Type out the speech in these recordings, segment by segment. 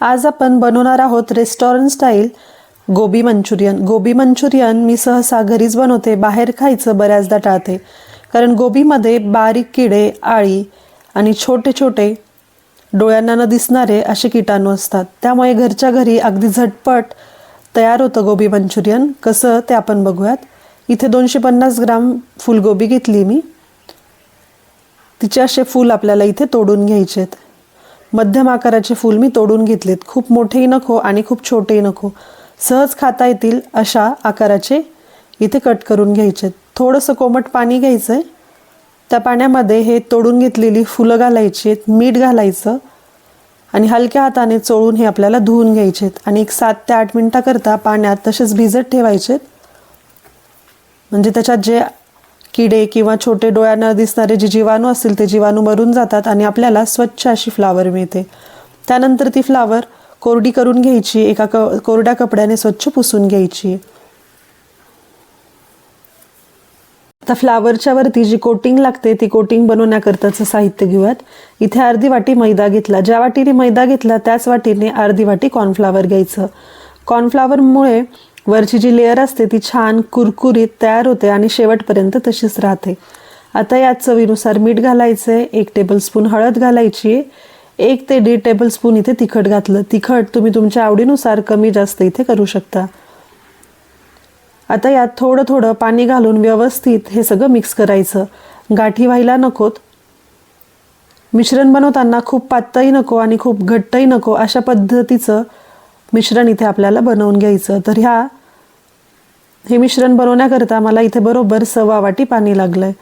आज आपण बनवणार आहोत restaurant style gobi manchurian. Gobi manchurian मी सहसा घरीच बनवते बाहेर खायचं बऱ्याचदा टाळते. कारण गोबीमध्ये बारीक किडे आळी आणि छोटे छोटे डोळ्यांना न दिसणारे असे किटाणू असतात. त्यामुळे घरच्या घरी अगदी झटपट तयार होतं गोबी मंचुरियन. कसं ते आपण बघूयात. इथे दोनशे पन्नास ग्राम फुलगोबी घेतली मी. तिचे असे फूल आपल्याला इथे तोडून घ्यायचे आहेत. मध्यम आकाराचे फूल मी तोडून घेतलेत. खूप मोठेही नको आणि खूप छोटेही नको. सहज खाता येतील अशा आकाराचे इथे कट करून घ्यायचे. थोडंसं कोमट पाणी घ्यायचं आहे त्या पाण्यामध्ये हे तोडून घेतलेली फुलं घालायची आहेत मीठ घालायचं आणि हलक्या हाताने चोळून हे आपल्याला धुवून घ्यायचे आहेत. आणि एक सात ते आठ मिनटाकरता पाण्यात तसेच भिजत ठेवायचे म्हणजे त्याच्यात जे किडे किंवा छोटे डोळ्यांना दिसणारे जे जीवाणू असतील ते जीवाणू मरून जातात आणि आपल्याला स्वच्छ अशी फ्लावर मिळते. त्यानंतर ती फ्लावर कोरडी करून घ्यायची एका क कोरड्या कपड्याने स्वच्छ पुसून घ्यायची. आता फ्लावरच्या वरती जी कोटिंग लागते ती कोटिंग बनवण्याकरताचं साहित्य घेऊयात. इथे अर्धी वाटी मैदा घेतला. ज्या वाटीने मैदा घेतला त्याच वाटीने अर्धी वाटी कॉर्नफ्लावर घ्यायचं. कॉर्नफ्लावरमुळे वरची जी लेअर असते ती छान कुरकुरीत तयार होते आणि शेवटपर्यंत तशीच राहते. आता यात चवीनुसार मीठ घालायचं आहे एक टेबलस्पून हळद घालायची आहे एक ते दीड टेबलस्पून इथे तिखट घातलं. तिखट तुम्ही तुमच्या आवडीनुसार कमी जास्त इथे करू शकता. आता यात थोडं थोडं पाणी घालून व्यवस्थित हे सगळं मिक्स करायचं. गाठी व्हायला नकोत. मिश्रण बनवताना खूप पातळही नको आणि खूप घट्टही नको अशा पद्धतीचं मिश्रण इथे आपल्याला बनवून घ्यायचं. तर ह्या हे मिश्रण बनवण्याकरता मला इथे बरोबर सव्वा वाटी पाणी लागलं आहे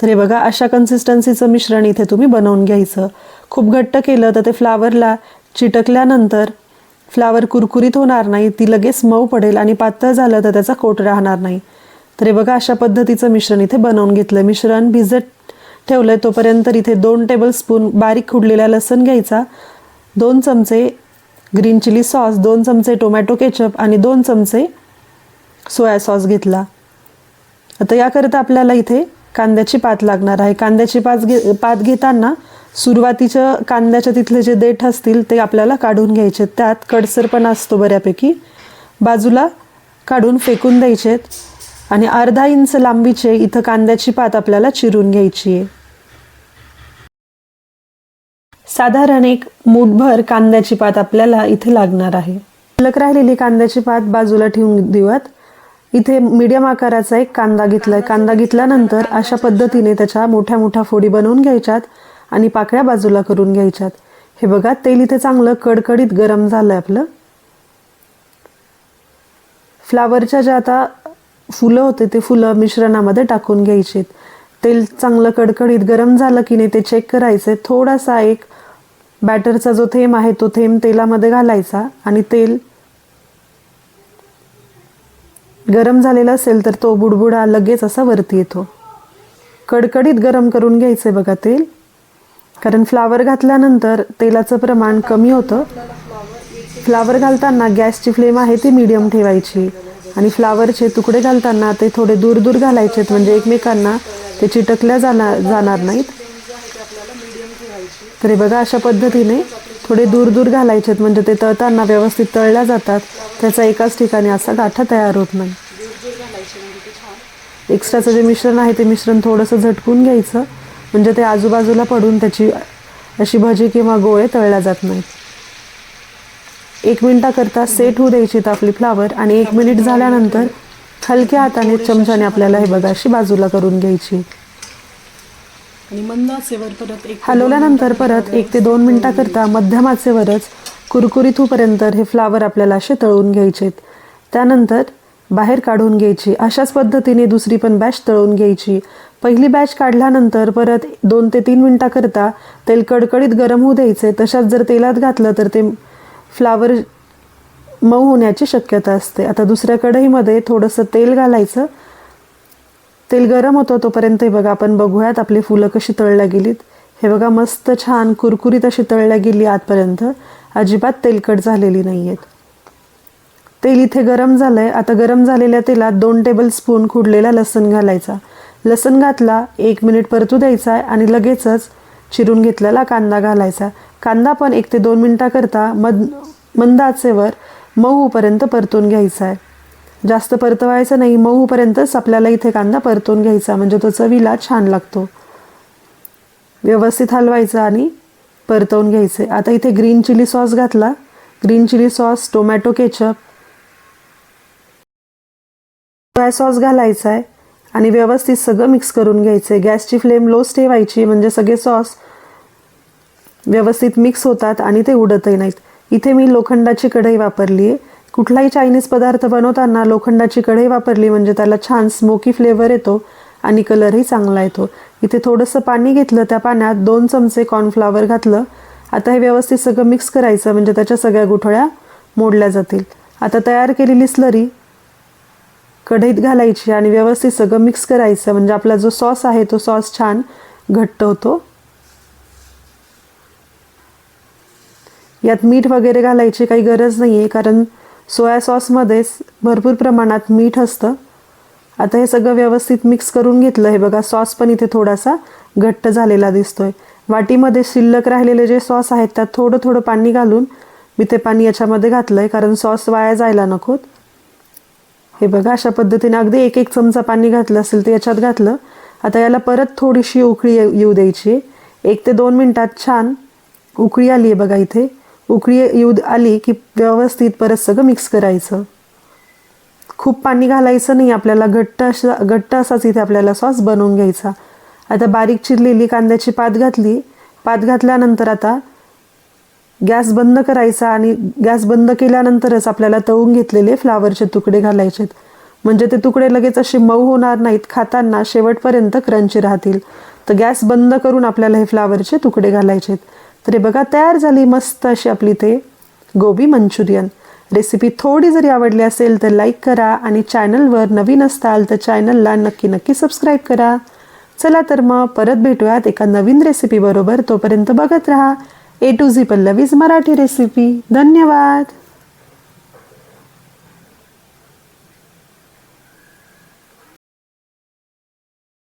तर हे बघा अशा कन्सिस्टन्सीचं मिश्रण इथे तुम्ही बनवून घ्यायचं. खूप घट्ट केलं तर ते फ्लावरला चिटकल्यानंतर फ्लावर कुरकुरीत होणार नाही ती लगेच मऊ पडेल आणि पातळ झालं तर त्याचा कोट राहणार नाही. तर हे बघा अशा पद्धतीचं मिश्रण इथे बनवून घेतलं. मिश्रण भिजत ठेवलं आहे तोपर्यंत इथे दोन टेबलस्पून बारीक खुडलेला लसण घ्यायचा दोन चमचे ग्रीन चिली सॉस दोन चमचे टोमॅटो केचप आणि दोन चमचे सोया सॉस घेतला. आता याकरिता आपल्याला इथे कांद्याची पात लागणार आहे. कांद्याची पात घे पात घेताना सुरुवातीच्या कांद्याच्या तिथले जे देठ असतील ते आपल्याला काढून घ्यायचे. त्यात कडसरपणा असतो बऱ्यापैकी. बाजूला काढून फेकून द्यायचे. आणि अर्धा इंच लांबीचे इथं कांद्याची पात आपल्याला चिरून घ्यायची आहे. साधारण एक मूठभर कांद्याची पात आपल्याला इथे लागणार आहे. लक राहिलेली कांद्याची पात बाजूला ठेवून देऊयात. इथे मीडियम आकाराचा एक कांदा घेतलाय. कांदा घेतल्यानंतर अशा पद्धतीने त्याच्या मोठ्या मोठ्या फोडी बनवून घ्यायच्यात आणि पाकळ्या बाजूला करून घ्यायच्यात. हे बघा तेल इथे चांगलं कडकडीत गरम झालंय आपलं. फ्लावरच्या ज्या आता फुलं होते ते फुलं मिश्रणामध्ये टाकून घ्यायचे तेल चांगलं कडकडीत गरम झालं की नाही ते चेक करायचे थोडासा एक बॅटरचा जो थेंब आहे तो थेंब तेलामध्ये घालायचा आणि तेल गरम झालेला असेल तर तो बुडबुडा लगेच असा वरती येतो. कडकडीत गरम करून घ्यायचं आहे बघा तेल. कारण फ्लावर घातल्यानंतर तेलाचं प्रमाण कमी होतं. फ्लावर घालताना गॅसची फ्लेम आहे ती मीडियम ठेवायची. आणि फ्लावरचे तुकडे घालताना ते थोडे दूर दूर घालायचेत. म्हणजे एकमेकांना ते चिटकल्या जाणार जाणार नाहीत. तरी बघा अशा पद्धतीने थोडे दूर दूर घालायचेत. म्हणजे ते तळताना व्यवस्थित तळल्या जातात. त्याचा एकाच ठिकाणी असा गाठा तयार होत नाही. एक्स्ट्राचं जे मिश्रण आहे ते मिश्रण थोडंसं झटकून घ्यायचं. म्हणजे ते आजूबाजूला पडून त्याची अशी भजी किंवा गोळे तळल्या जात नाहीत. एक मिनिटाकरता सेट होऊ द्यायची आपली फ्लावर आणि एक मिनिट झाल्यानंतर हलक्या हाताने चमच्याने आपल्याला हे बघा अशी बाजूला करून घ्यायची. आणि मंद आचेवर परत एक हलवल्यानंतर परत एक ते दोन मिनिटाकरता मध्यम आचेवरच कुरकुरीत होईपर्यंत हे फ्लावर आपल्याला असे तळून घ्यायचे त्यानंतर बाहेर काढून घ्यायची. अशाच पद्धतीने दुसरी पण बॅच तळून घ्यायची. पहिली बॅच काढल्यानंतर परत दोन ते तीन मिनिटाकरता तेल कडकडीत गरम होऊ द्यायचे. तशाच जर तेलात घातलं तर ते फ्लावर मऊ होण्याची शक्यता असते. आता दुसऱ्या कढईमध्ये थोडंसं तेल घालायचं. तेल गरम होतं तोपर्यंत हे बघा आपण बघूयात आपली फुलं कशी तळल्या गेलीत. हे बघा मस्त छान कुरकुरीत अशी तळल्या गेली आतपर्यंत. अजिबात तेलकट झालेली नाही आहेत तेल इथे गरम झालं आहे आता गरम झालेल्या तेलात दोन टेबल स्पून खुडलेला लसण घालायचा. लसण घातला एक मिनिट परतू द्यायचा आहे आणि लगेचच चिरून घेतलेला कांदा घालायचा. कांदा पण एक ते दोन मिनटाकरता मद मंद आचेवर मऊपर्यंत परतून घ्यायचा आहे. जास्त परतवायचं नाही. मऊपर्यंतच आपल्याला इथे कांदा परतून घ्यायचा. म्हणजे तो चवीला छान लागतो. व्यवस्थित हलवायचा आणि परतवून घ्यायचे. आता इथे ग्रीन चिली सॉस घातला. Green chilli sauce tomato ketchup. Soya sauce घालायचा आहे. आणि व्यवस्थित सगळं मिक्स करून घ्यायचं आहे. गॅसची फ्लेम लोच ठेवायची. म्हणजे सगळे सॉस व्यवस्थित मिक्स होतात आणि ते उडतही नाहीत. इथे मी लोखंडाची कढई वापरली आहे कुठलाही चायनीज पदार्थ बनवताना लोखंडाची कढई वापरली म्हणजे त्याला छान स्मोकी फ्लेवर येतो आणि कलरही चांगला येतो. इथे थोडंसं पाणी घेतलं त्या पाण्यात दोन चमचे कॉर्नफ्लावर घातलं. आता हे व्यवस्थित सगळं मिक्स करायचं म्हणजे त्याच्या सगळ्या गुठळ्या मोडल्या जातील. आता तयार केलेली स्लरी कढईत घालायची आणि व्यवस्थित सगळं मिक्स करायचं म्हणजे आपला जो सॉस आहे तो सॉस छान घट्ट होतो. यात मीठ वगैरे घालायची काही गरज नाही आहे कारण सोया सॉसमध्येच भरपूर प्रमाणात मीठ असतं. आता हे सगळं व्यवस्थित मिक्स करून घेतलं. हे बघा सॉस पण इथे थोडासा घट्ट झालेला दिसतोय. वाटीमध्ये शिल्लक राहिलेले जे सॉस आहेत त्यात थोडं थोडं पाणी घालून मी ते पाणी याच्यामध्ये घातलं आहे कारण सॉस वाया जायला नकोत. हे बघा अशा पद्धतीने अगदी एक एक चमचा पाणी घातलं असेल ते याच्यात घातलं. आता याला परत थोडीशी उकळी येऊ येऊ द्यायची. एक ते दोन मिनटात छान उकळी आली आहे बघा इथे. उकळी येऊ आली की व्यवस्थित परत सगळं मिक्स करायचं. खूप पाणी घालायचं नाही आपल्याला घट्ट असा घट्ट असाच इथे आपल्याला सॉस बनवून घ्यायचा. आता बारीक चिरलेली कांद्याची पात घातली पात घातल्यानंतर आता गॅस बंद करायचा आणि गॅस बंद केल्यानंतरच आपल्याला तळून घेतलेले फ्लावरचे तुकडे घालायचेत म्हणजे ते तुकडे लगेच असे मऊ होणार नाहीत खाताना शेवटपर्यंत क्रंची राहतील. तर गॅस बंद करून आपल्याला हे फ्लावरचे तुकडे घालायचेत तर हे बघा तयार झाली मस्त अशी आपली ते गोबी मंचुरियन. रेसिपी थोडी जरी आवडली असेल तर लाईक करा आणि चॅनलवर नवीन असताल तर चॅनलला नक्की नक्की सबस्क्राईब करा. चला तर मग परत भेटूयात एका नवीन रेसिपीबरोबर तोपर्यंत बघत राहा. A to Z Pallavi's Marathi recipe धन्यवाद.